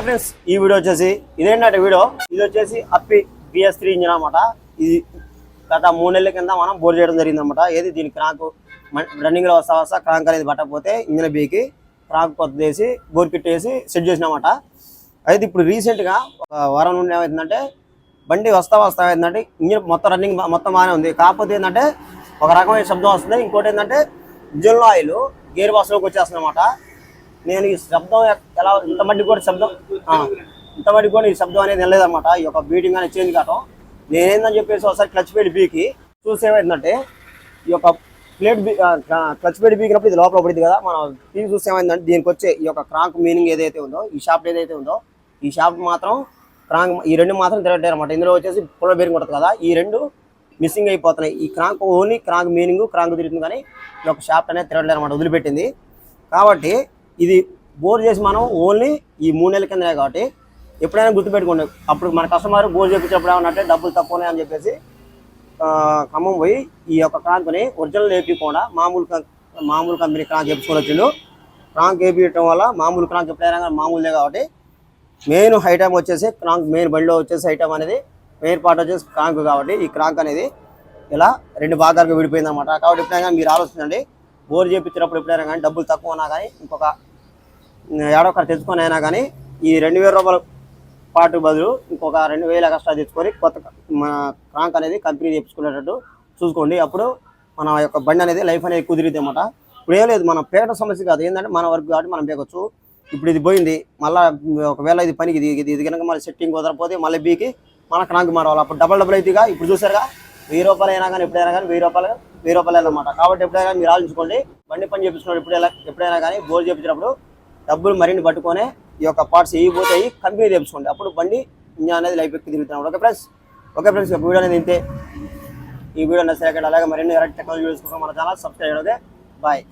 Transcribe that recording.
Hi friends ఈ video వచ్చేసి ఇదేంటంటే వీడియో? ఇది వచ్చేసి అప్పి బిఎస్ త్రీ ఇంజిన్ అనమాట ఇది గత మూడు నెలల కింద మనం బోర్ చేయడం జరిగింది అనమాట ఏది దీని క్రాంక్ రన్నింగ్లో వస్తా వస్తా క్రాంక్ అనేది పట్టకపోతే ఇంజిన్ బీకి క్రాంక్ కొత్త వేసి బోర్ కిట్ వేసి సెట్ చేసినామాట. అయితే ఇప్పుడు రీసెంట్గా ఒక వారం నుండి ఏమైందంటే బండి వస్తా వస్తా ఏంటంటే ఇంజిన్ మొత్తం రన్నింగ్ మొత్తం బాగానే ఉంది. కాకపోతే ఏంటంటే ఒక రకమైన శబ్దం వస్తుంది. ఇంకోటి ఏంటంటే ఇంజిన్లో ఆయిల్ గేర్ బాక్స్లోకి వచ్చేస్తుంది అనమాట నేను ఈ శబ్దం ఎలా ఇంత మట్టికి కూడా శబ్దం? ఇంత మట్టికి కూడా ఈ శబ్దం అనేది వెళ్ళలేదన్నమాట ఈ యొక్క బీటింగ్ అనేది చేంజ్ కావటం. నేనేందని చెప్పేసి ఒకసారి క్లచ్ పెట్టి బీకి చూసి ఏమైందంటే ఈ యొక్క ప్లేట్ బీ క్లచ్ పేడి బీకినప్పుడు ఇది లోపల పడింది కదా మనం తీసి చూస్తే ఏమైందంటే దీనికి వచ్చే ఈ యొక్క క్రాంక్ మీనింగ్ ఏదైతే ఉందో ఈ షాప్ ఏదైతే ఉందో ఈ షాప్ మాత్రం క్రాంక్ ఈ రెండు మాత్రం తిరగట్లేదు అనమాట ఇందులో వచ్చేసి పుల్ల బేరింగ్ ఉంటుంది కదా ఈ రెండు మిస్సింగ్ అయిపోతున్నాయి. ఈ crank only crank meaning crank తిరుగుతుంది కానీ ఈ యొక్క షాప్ అనేది తిరగట్లేదు అనమాట వదిలిపెట్టింది. కాబట్టి ఇది బోర్ చేసి మనం ఓన్లీ ఈ మూడు నెలల కిందనే కాబట్టి ఎప్పుడైనా గుర్తుపెట్టుకోండి. అప్పుడు మన కస్టమర్ బోర్ చేయించినప్పుడు ఏమన్నట్టే డబ్బులు తక్కువనే అని చెప్పేసి ఖమ్మం పోయి ఈ యొక్క క్రాంక్ని ఒరిజినల్ వేపించకుండా మామూలు మామూలు కంపెనీ క్రాంక్ వేపించుకొని వచ్చిండు క్రాంక్ వేపించడం వల్ల మామూలు క్రాంక్ ఎప్పుడైనా కానీ మామూలుదే కాబట్టి మెయిన్ ఐటమ్ వచ్చేసి క్రాంక్ మెయిన్ బండిలో వచ్చేసి ఐటమ్ అనేది మెయిన్ పార్ట్ వచ్చేసి క్రాంక్ కాబట్టి ఈ క్రాంక్ అనేది ఇలా రెండు భాగాలుగా విడిపోయింది అనమాట కాబట్టి ఎప్పుడైనా కానీ మీరు ఆలోచించండి. బోర్ చేయించినప్పుడు ఎప్పుడైనా కానీ డబ్బులు తక్కువ ఉన్నా కానీ ఇంకొక ఏడో ఒకటి తెచ్చుకొని అయినా కానీ ఈ రెండు వేల రూపాయల పాటు బదులు ఇంకొక రెండు వేల కష్టాలు తెచ్చుకొని కొత్త మన క్రాంక్ అనేది కంపెనీ తెప్పించుకునేటట్టు చూసుకోండి. అప్పుడు మన యొక్క బండి అనేది లైఫ్ అనేది కుదిరిద్ది అనమాట ఇప్పుడు ఏం లేదు మన పేట సమస్య కాదు. ఏంటంటే మన వర్క్ కాబట్టి మనం పేకొచ్చు ఇప్పుడు ఇది పోయింది మళ్ళీ ఒకవేళ ఇది పనికి ఇది ఇది కనుక మళ్ళీ సెట్టింగ్ కుదరకపోతే మళ్ళీ బీకి మన క్రాంక్ మారవాలి అప్పుడు డబల్ డబల్ అవుతుందిగా ఇప్పుడు చూసారుగా వెయ్యి రూపాయలు అయినా కానీ ఎప్పుడైనా కానీ వెయ్యి రూపాయలు వెయ్యి రూపాయలు అనమాట కాబట్టి ఎప్పుడైనా మీరు ఆలోచించుకోండి. బండి పని చేపించుకున్నప్పుడు ఎప్పుడైనా ఎప్పుడైనా కానీ బోర్ చేపించినప్పుడు డబ్బులు మరిన్ని పట్టుకొని ఈ యొక్క పార్ట్స్ ఇవి పోతాయి కంపెనీ తెప్పించుకోండి అప్పుడు బండి ఇంజన్ అనేది లైఫ్ ఎక్కి తిరుగుతున్నాం ఓకే ఫ్రెండ్స్? ఓకే ఫ్రెండ్స్ ఈ వీడియో అనేది ఇంతే. ఈ వీడియో నచ్చినట్లయితే అలాగే మరిన్ని టెక్నాలజీ చూసుకుంటాం మన ఛానల్ సబ్స్క్రైబ్ ఓకే బాయ్.